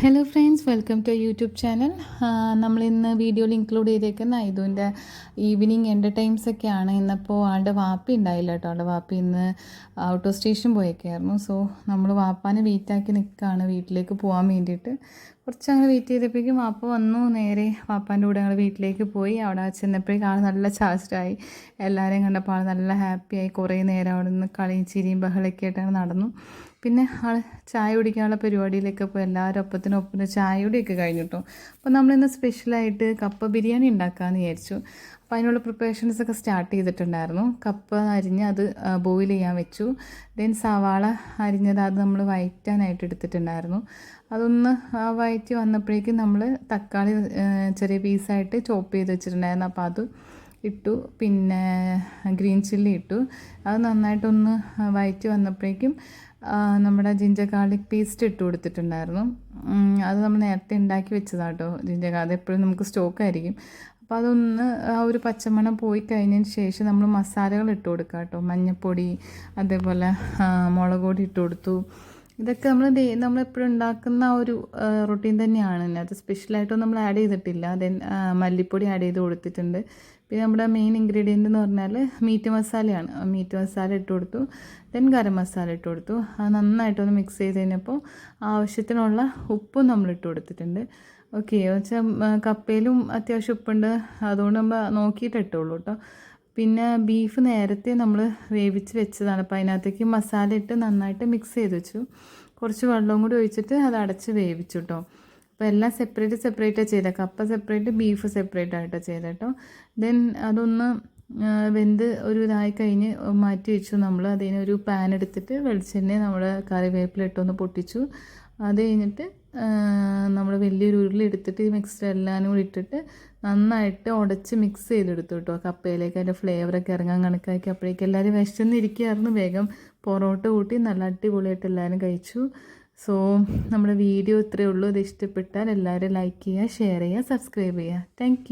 Hello friends welcome to YouTube channel നമ്മൾ ഇന്ന് വീഡിയോയിൽ ഇൻക്ലൂഡ് ചെയ്തേക്കുന്ന ഇതുവിന്റെ ഈവനിങ് എന്റർടൈംസൊക്കെയാണ് ഇന്നപ്പോൾ ആളുടെ വാപ്പി ഉണ്ടായില്ല കേട്ടോ ആളുടെ വാപ്പി ഇന്ന് ഓട്ടോ ഓഫ് സ്റ്റേഷൻ പോയേക്കായിരുന്നു. സോ നമ്മൾ വാപ്പാനെ വെയിറ്റാക്കി നിൽക്കുകയാണ് വീട്ടിലേക്ക് പോകാൻ വേണ്ടിയിട്ട്. കുറച്ച് അങ്ങനെ വെയിറ്റ് ചെയ്തപ്പോഴേക്കും വാപ്പ വന്നു. നേരെ വാപ്പാന്റെ കൂടെ ഞങ്ങൾ വീട്ടിലേക്ക് പോയി. അവിടെ ചെന്നപ്പോഴേക്കും ആൾ നല്ല ചാസ്റ്റായി എല്ലാവരെയും കണ്ടപ്പോൾ ആൾ നല്ല ഹാപ്പിയായി കുറേ നേരം അവിടെ നിന്ന് കളിയും ചിരിയും ബഹളൊക്കെ ആയിട്ടാണ് നടന്നു. പിന്നെ ആൾ ചായ കുടിക്കാനുള്ള പരിപാടിയിലൊക്കെ പോയി എല്ലാവരും ഒപ്പത്തിനൊപ്പം ചായ കുടിയൊക്കെ കഴിഞ്ഞു കേട്ടോ അപ്പോൾ നമ്മളിന്ന് സ്പെഷ്യലായിട്ട് കപ്പ ബിരിയാണി ഉണ്ടാക്കാമെന്ന് വിചാരിച്ചു. അപ്പോൾ അതിനുള്ള പ്രിപ്പറേഷൻസ് ഒക്കെ സ്റ്റാർട്ട് ചെയ്തിട്ടുണ്ടായിരുന്നു. കപ്പ അരിഞ്ഞ് അത് ബോയിൽ ചെയ്യാൻ വെച്ചു. ദെൻ സവാള അരിഞ്ഞത് അത് നമ്മൾ വയറ്റാനായിട്ട് എടുത്തിട്ടുണ്ടായിരുന്നു. അതൊന്ന് വയറ്റി വന്നപ്പോഴേക്കും നമ്മൾ തക്കാളി ചെറിയ പീസായിട്ട് ചോപ്പ് ചെയ്ത് വെച്ചിട്ടുണ്ടായിരുന്നു. അപ്പോൾ അത് ഇട്ടു. പിന്നെ ഗ്രീൻ ചില്ലി ഇട്ടു. അത് നന്നായിട്ടൊന്ന് വയറ്റി വന്നപ്പോഴേക്കും നമ്മുടെ ജിഞ്ചർ ഗാർലിക് പേസ്റ്റ് ഇട്ട് കൊടുത്തിട്ടുണ്ടായിരുന്നു. അത് നമ്മൾ നേരത്തെ ഉണ്ടാക്കി വെച്ചതാണ് കേട്ടോ ജിഞ്ചർ ഗാർലിക്. എപ്പോഴും നമുക്ക് സ്റ്റോക്ക് ആയിരിക്കും. അപ്പോൾ അതൊന്ന് ആ ഒരു പച്ചമണം പോയി കഴിഞ്ഞതിന് ശേഷം നമ്മൾ മസാലകൾ ഇട്ട് കൊടുക്കുക കേട്ടോ മഞ്ഞൾപ്പൊടി അതേപോലെ മുളക് പൊടി ഇട്ട് കൊടുത്തു. ഇതൊക്കെ നമ്മൾ നമ്മളെപ്പോഴും ഉണ്ടാക്കുന്ന ആ ഒരു റൊട്ടീൻ തന്നെയാണ് അത് സ്പെഷ്യലായിട്ടൊന്നും നമ്മൾ ആഡ് ചെയ്തിട്ടില്ല. ദെൻ മല്ലിപ്പൊടി ആഡ് ചെയ്ത് കൊടുത്തിട്ടുണ്ട്. പിന്നെ നമ്മുടെ മെയിൻ ഇൻഗ്രീഡിയന്റ് എന്ന് പറഞ്ഞാൽ മീറ്റ് മസാലയാണ് മീറ്റ് മസാല ഇട്ട് കൊടുത്തു. ദെൻ ഗരം മസാല ഇട്ട് കൊടുത്തു. അത് നന്നായിട്ടൊന്ന് മിക്സ് ചെയ്ത് കഴിഞ്ഞപ്പോൾ ആവശ്യത്തിനുള്ള ഉപ്പും നമ്മൾ ഇട്ട് കൊടുത്തിട്ടുണ്ട്. ഓക്കെ വെച്ചാൽ കപ്പയിലും അത്യാവശ്യം ഉപ്പുണ്ട്. അതുകൊണ്ട് നമ്മൾ നോക്കിയിട്ട് ഇട്ടുള്ളൂ കേട്ടോ പിന്നെ ബീഫ് നേരത്തെ നമ്മൾ വേവിച്ച് വെച്ചതാണ്. അപ്പോൾ അതിനകത്തേക്ക് മസാല ഇട്ട് നന്നായിട്ട് മിക്സ് ചെയ്ത് വെച്ചു. കുറച്ച് വെള്ളവും കൂടി ഒഴിച്ചിട്ട് അത് അടച്ച് വേവിച്ചു കേട്ടോ അപ്പോൾ എല്ലാം സെപ്പറേറ്റ് സെപ്പറേറ്റാണ് ചെയ്തത് കപ്പ സെപ്പറേറ്റ് ബീഫ് സെപ്പറേറ്റ് ആയിട്ടാണ് ചെയ്തത് കേട്ടോ ദെൻ അതൊന്ന് വെന്ത് ഒരു ഇതായി കഴിഞ്ഞ് മാറ്റി വെച്ചു നമ്മൾ അതിനൊരു പാൻ എടുത്തിട്ട് വെളിച്ചെണ്ണ നമ്മൾ കറിവേപ്പിലിട്ടൊന്ന് പൊട്ടിച്ചു. അത് കഴിഞ്ഞിട്ട് നമ്മൾ വലിയൊരു ഉരുളി എടുത്തിട്ട് ഈ മിക്സ്ഡ് എല്ലാം കൂടി ഇട്ടിട്ട് നന്നായിട്ട് ഉടച്ച് മിക്സ് ചെയ്തെടുത്തു കേട്ടോ കപ്പയിലേക്ക് അതിന്റെ ഫ്ലേവറൊക്കെ ഇറങ്ങാൻ കണക്കാക്കി. അപ്പോഴേക്കും എല്ലാവരും വിശന്നിരിക്കുകയായിരുന്നു. വേഗം പൊറോട്ട കൂട്ടി നല്ല അടിപൊളിയായിട്ട് എല്ലാവരും കഴിച്ചു. സോ നമ്മുടെ വീഡിയോ ഇത്രയേ ഉള്ളൂ. ഇത് ഇഷ്ടപ്പെട്ടാൽ എല്ലാവരും ലൈക്ക് ചെയ്യുക ഷെയർ ചെയ്യുക സബ്സ്ക്രൈബ് ചെയ്യുക. താങ്ക്